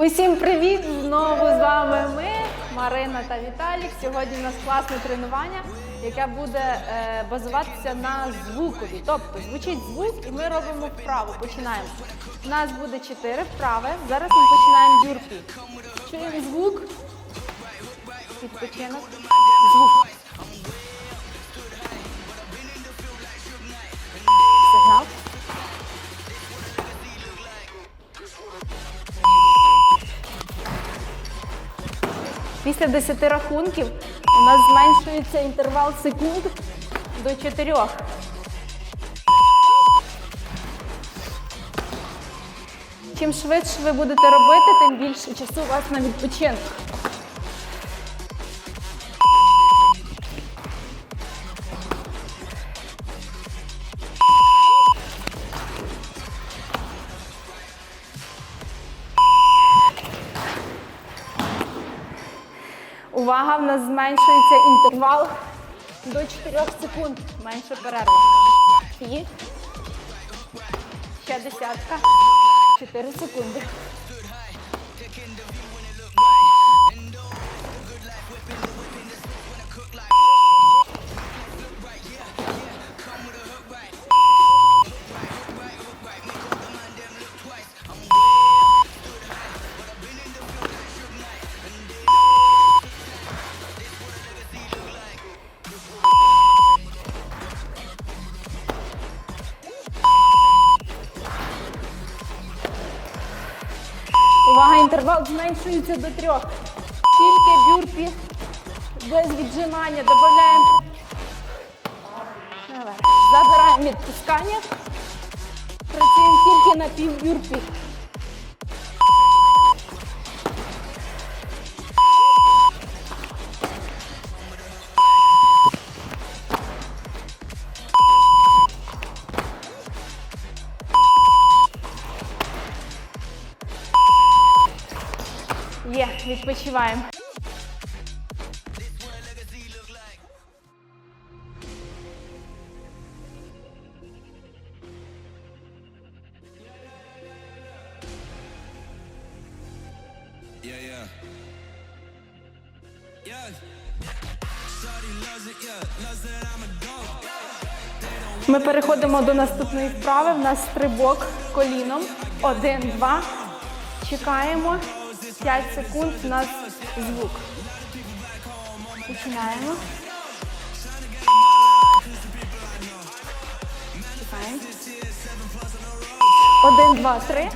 Усім привіт! Знову з вами ми, Марина та Віталік. Сьогодні у нас класне тренування, яке буде е, базуватися на звукові. Тобто звучить звук, і ми робимо вправу. Починаємо. У нас буде чотири вправи. Зараз ми починаємо юрпі. Чуємо звук. Відпочинок. Звук. Після 10 рахунків у нас зменшується інтервал секунд до 4. Чим швидше ви будете робити, тим більше часу у вас на відпочинок. Увага, в нас зменшується інтервал до 4 секунд. Менше перерва. І ще десятка. 4 секунди. Увага, зменшується до трьох. Тільки бюрпі без віджимання. Додаємо. Забираємо відпускання. Працюємо тільки на пів відпочиваємо. Yeah, yeah. Yeah. Dog. Ми переходимо до наступної вправи. В нас стрибок коліном. Один, два. Чекаємо. 5 секунд. У нас звук. Починаємо. Один, два, три.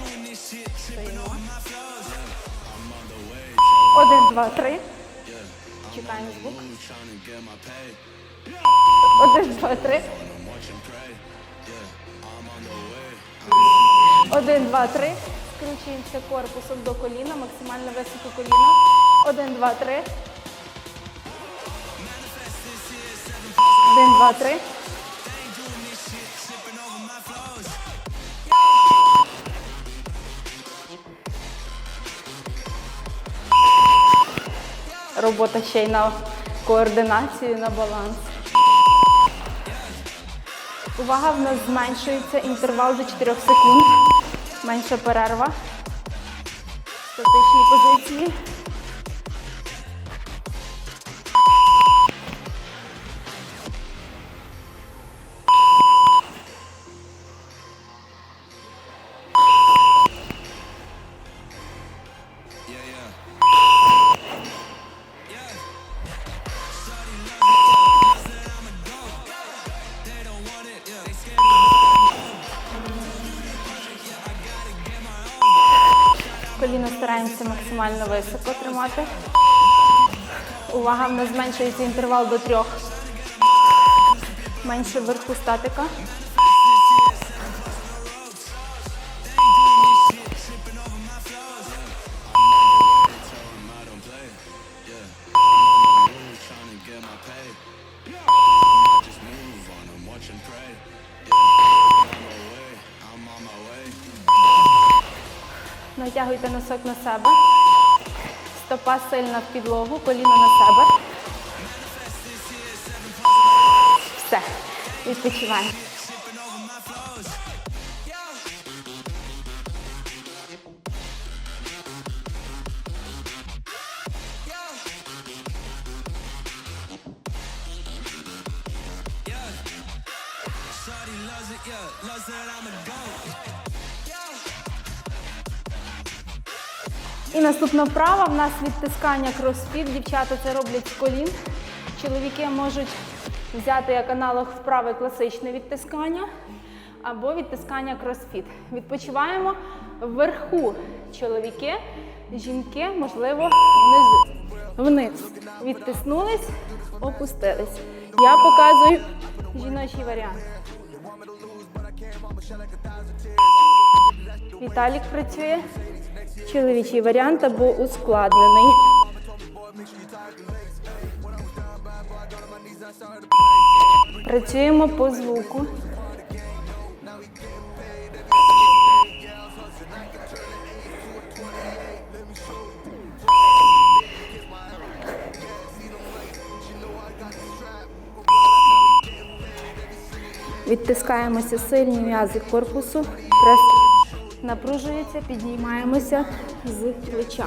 Один, два, три. Чекаємо звук. Один, два, три. Один, два, три. Скручуємося корпусом до коліна, максимально високо коліно. Один, два, три. Один, два, три. Робота ще й на координацію, на баланс. Увага, в нас зменшується інтервал до 4 секунд. Менша перерва. Статичні позиції. Коліно стараємося максимально високо тримати. Увага, в нас зменшується інтервал до трьох. Менше верху статика. Натягуйте носок на себе. Стопа сильна в підлогу, коліно на себе. Все. Відпочиваємо. І наступна вправа в нас відтискання кросфіт. Дівчата це роблять з колін. Чоловіки можуть взяти як аналог вправи класичне відтискання або відтискання кросфіт. Відпочиваємо вверху чоловіки, жінки, можливо, внизу. Вниз. Відтиснулись, опустились. Я показую жіночий варіант. Віталік працює. Чоловічий варіант або ускладнений. Працюємо по звуку. Відтискаємося сильні м'язи корпусу. Прес напружується, піднімаємося з плеча.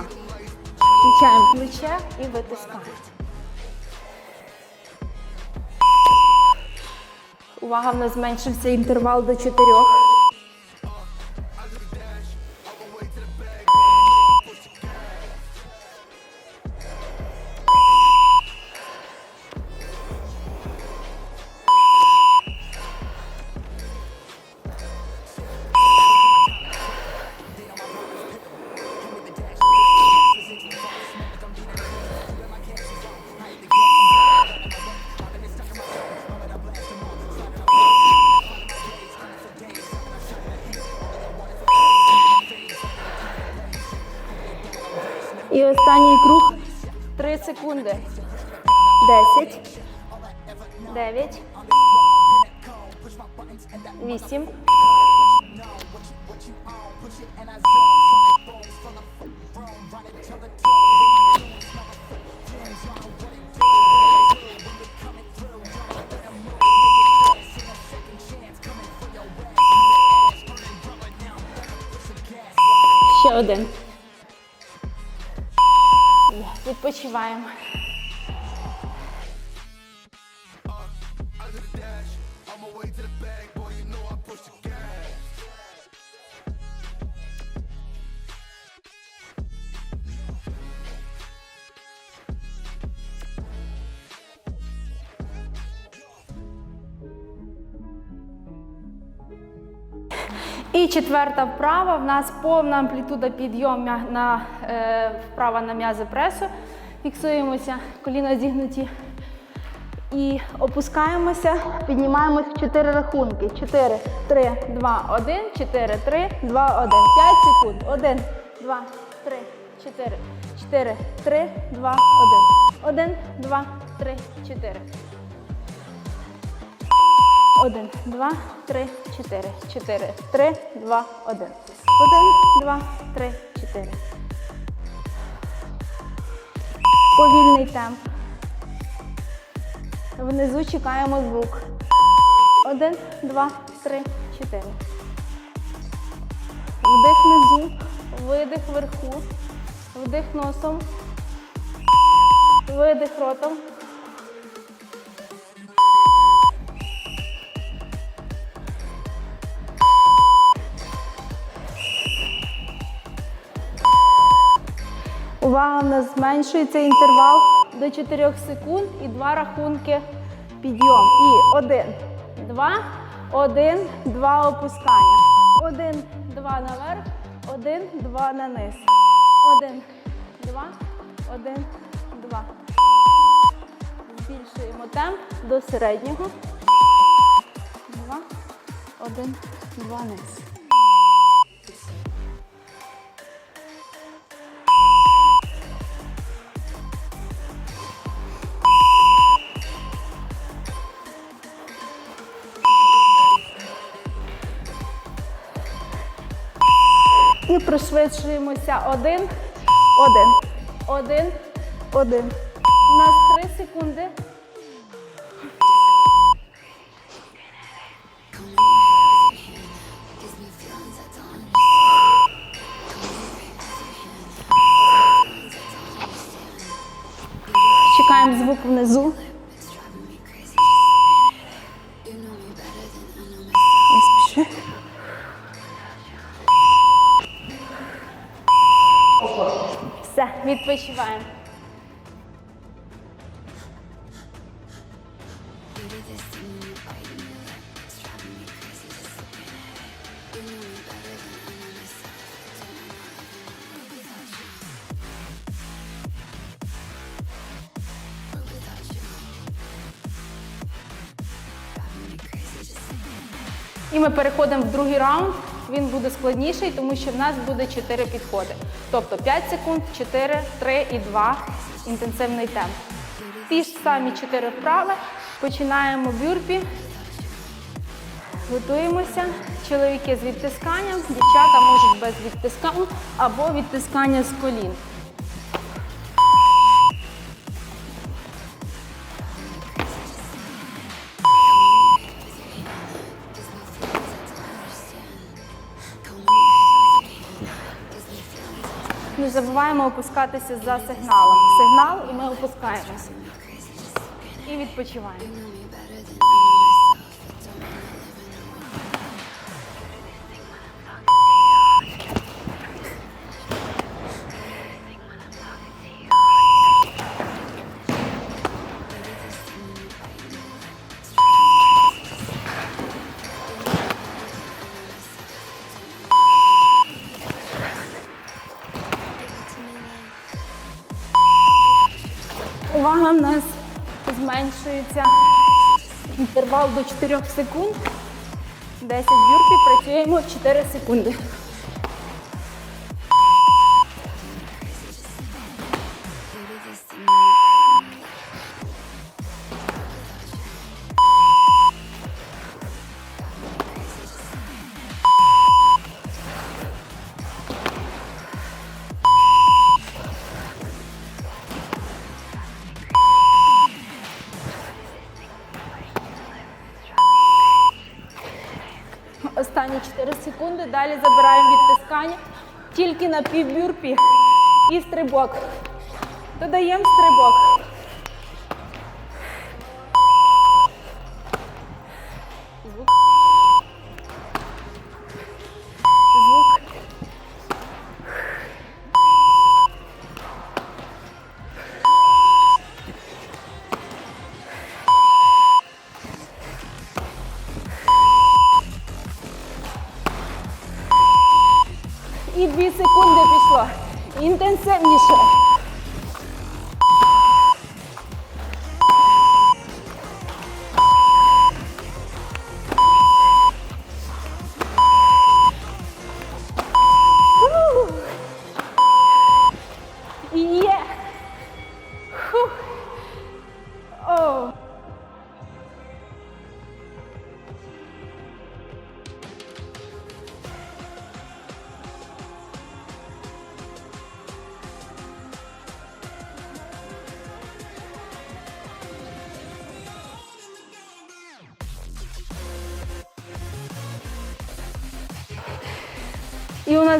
Включаємо плече і витискаємо. Увага, в нас зменшився інтервал до 4. І останній круг. три секунди. 10. 9. 8. 1. Відпочиваємо. І четверта вправа. В нас повна амплітуда підйом на е, вправа на м'язи пресу. Фіксуємося, коліна зігнуті. І опускаємося, піднімаємось в 4 рахунки. 4, 3, 2, 1, 4, 3, 2, 1. 5 секунд. 1, 2, 3, 4, 4, 3, 2, 1. 1, 2, 3, 4. 1, 2, 3, 4, 4, 3, 2, 1. 1, 2, 3, 4. Повільний темп. Внизу чекаємо звук. 1, 2, 3, 4. Вдих внизу, видих вверху, вдих носом, видих ротом. Увага, в нас зменшується інтервал до 4 секунд і два рахунки підйом. І один, два, один, два опускання. Один, два наверх, один, два на низ. Один, два, один, два. Збільшуємо темп до середнього. Два, один, два низ. І пришвидшуємося один, один, один, один. У нас три секунди. Чекаємо звук внизу. І ми переходимо в другий раунд. Він буде складніший, тому що в нас буде 4 підходи. Тобто 5 секунд, 4, 3 і 2 інтенсивний темп. Ті ж самі 4 вправи. Починаємо бюрпі. Готуємося. Чоловіки з відтисканням, дівчата можуть без відтискань або відтискання з колін. Не забуваємо опускатися за сигналом. Сигнал і ми опускаємося. І відпочиваємо. Інтервал до 4 секунд. 10 бюрпі, працюємо 4 секунди. Секунди. Далі забираємо відтискання. Тільки на півбюрпі і стрибок. Додаємо стрибок.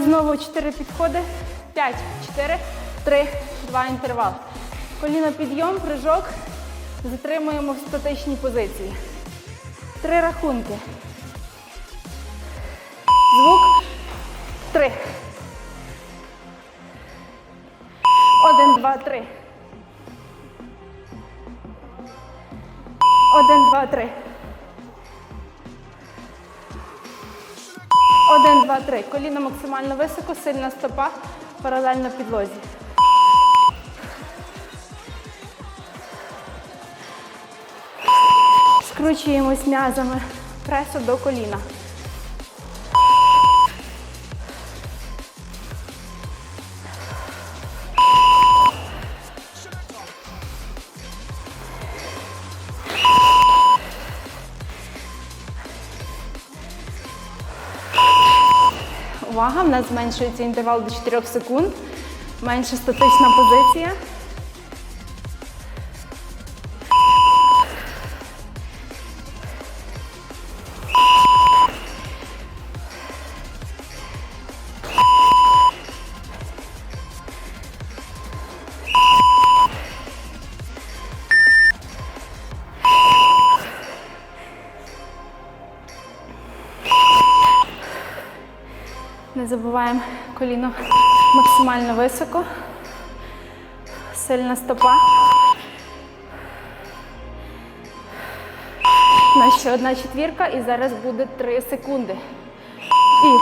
Знову 4 підходи. 5, 4, 3, 2 інтервал. Коліно підйом, прыжок. Затримуємо в статичній позиції. Три рахунки. Звук. Три. Один, два, три. Один, два, три. Два, три. Коліно максимально високо, сильна стопа, паралельно підлозі. Скручуємось м'язами пресу до коліна. Увага, в нас зменшується інтервал до 4 секунд. Менша статична позиція. Забуваємо коліно максимально високо. Сильна стопа. У нас ще одна четвірка і зараз буде 3 секунди. І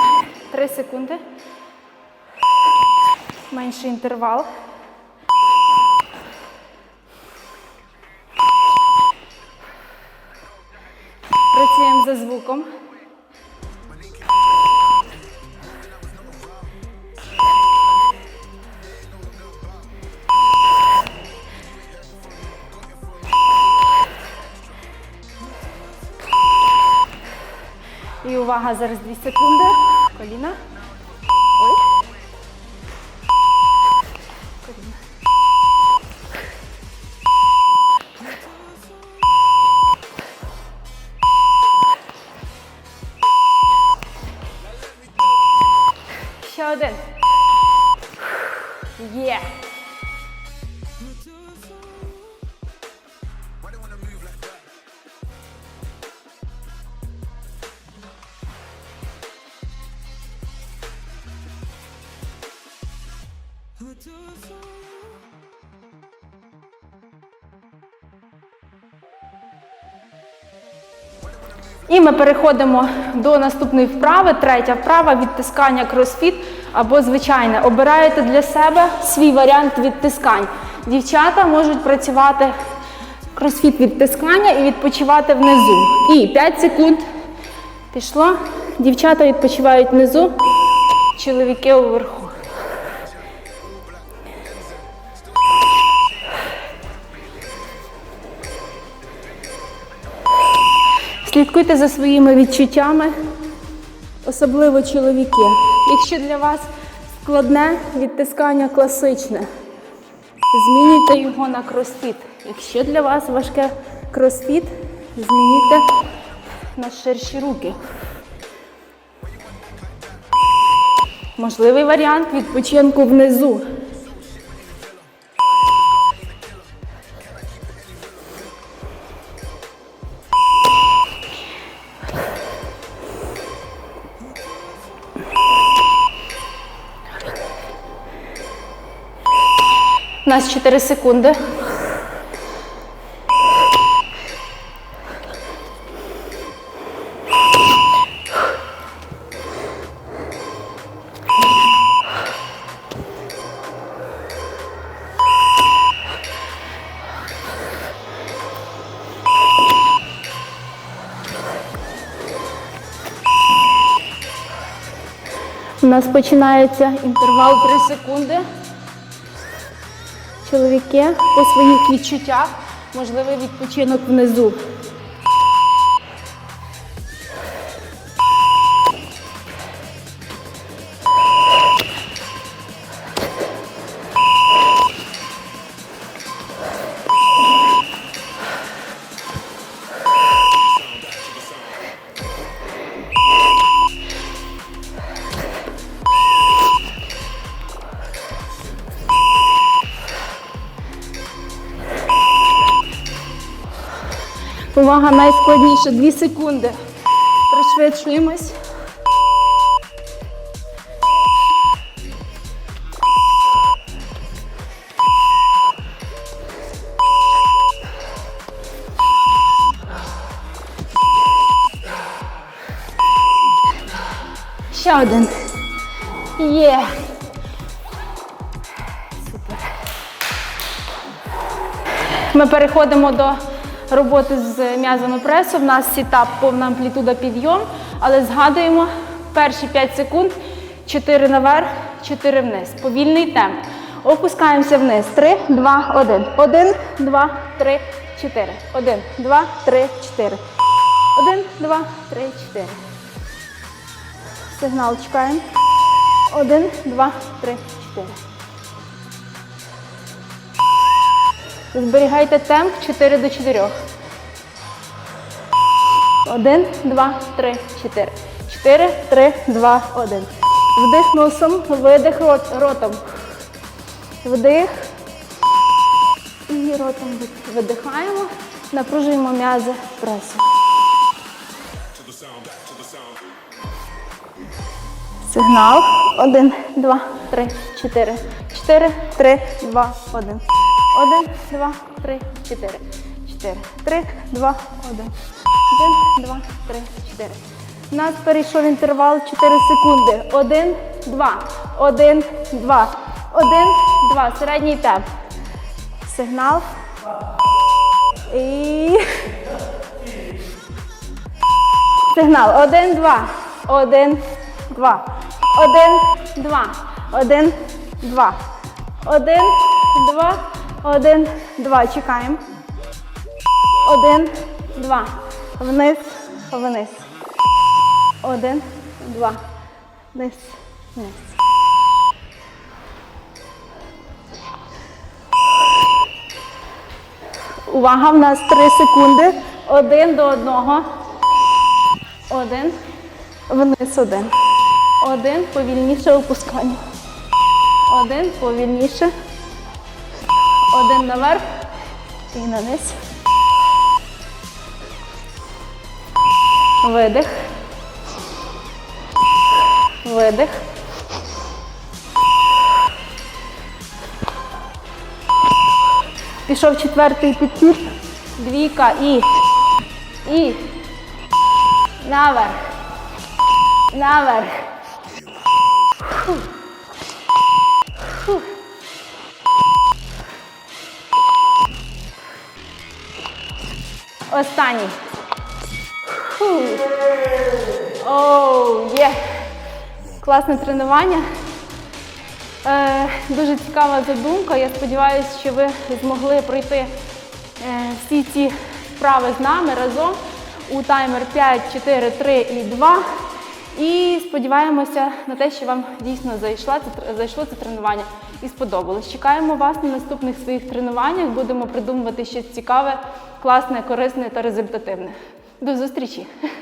3 секунди. Менший інтервал. Працюємо за звуком. Увага, зараз 2 секунди. Коліна. Ой. Ще один. Ми переходимо до наступної вправи. Третя вправа відтискання кросфіт або звичайне. Обираєте для себе свій варіант відтискань. Дівчата можуть працювати кросфіт відтискання і відпочивати внизу. І 5 секунд пішло. Дівчата відпочивають внизу, чоловіки уверху. Слідкуйте за своїми відчуттями, особливо чоловіки. Якщо для вас складне відтискання класичне, змінюйте його на кросфіт. Якщо для вас важке кросфіт, змінюйте на ширші руки. Можливий варіант відпочинку внизу. Нас 4 секунди. У нас починається інтервал 3 секунди. Чоловіки по своїх відчуттях можливий відпочинок внизу. Увага найскладніше 2 секунди. Пришвидшуємось. Ще один. Є. Ми переходимо до роботи з м'язами пресу. В нас сітап повна амплітуда підйом, але згадуємо перші 5 секунд, 4 наверх, 4 вниз. Повільний темп. Опускаємося вниз. 3, 2, 1. 1, 2, 3, 4. 1, 2, 3, 4. 1, 2, 3, 4. Сигнал чекаємо. 1, 2, 3, 4. Зберігайте темп 4 до 4. 1, 2, 3, 4. 4, 3, 2, 1. Вдих носом, видих рот- ротом. Вдих. І ротом видихаємо. Напружуємо м'язи пресу. Сигнал. 1, 2, 3, 4. 4, 3, 2, 1. Один, два, три, чотири. Чотири. Три, два, один. Один, два, три, чотири. У нас перейшов інтервал 4 секунди. Один, два. Один, два. Один, два. Середній темп. Сигнал. І. Сигнал. Один, два. Один, два. Один, два. Один, два. Один, два. Один, два. Чекаємо. Один, два. Вниз, вниз. Один, два. Вниз, вниз. Увага, в нас 3 секунди. Один до одного. Один. Вниз один. Один. Повільніше опускання. Один. Повільніше. Один наверх. І на низ. Видих. Видих. Пішов четвертий підхід. Двійка і. І. Наверх. Наверх. Фу. Останній. Оу, є. Класне тренування. Е, дуже цікава задумка. Я сподіваюся, що ви змогли пройти е, всі ці вправи з нами разом у таймер 5, 4, 3 і 2. І сподіваємося на те, що вам дійсно зайшла, це зайшло це тренування і сподобалось. Чекаємо вас на наступних своїх тренуваннях. Будемо придумувати щось цікаве, класне, корисне та результативне. До зустрічі!